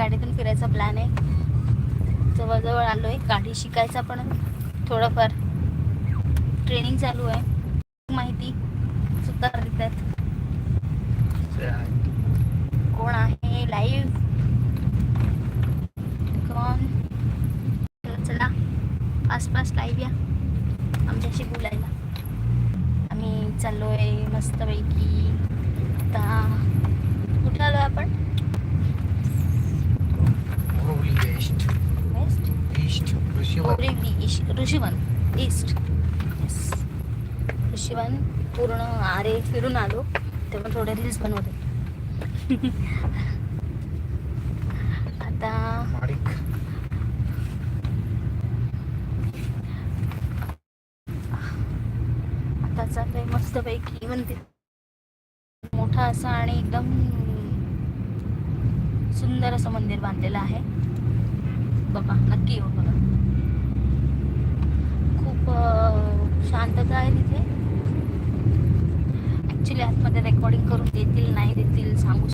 गाडीतून फिरायचा प्लॅन आहे. जवळजवळ आलो आहे गाडी शिकायचा पण थोडंफार ट्रेनिंग चालू आहे. माहिती सुद्धा देतात. कोण आहे लाईव्ह कोण? चला आसपास लाईव्ह या. आमच्याशी बोलायला. आम्ही चाललो आहे मस्तपैकी आता कुठे आलो आपण ईस्ट वेस्ट ईश- ऋषीवन ईस्ट. येस ऋषीवन पूर्ण आरे फिरून आलो. तेव्हा थोडे रील्स बनवते. आता आता चाललंय मस्तपैकी मंदिर मोठा असं आणि एकदम सुंदर असं मंदिर बांधलेलं आहे. बघा नक्की येऊ बघा. शांतता आहे तिथे. ॲक्च्युली आतमध्ये रेकॉर्डिंग करून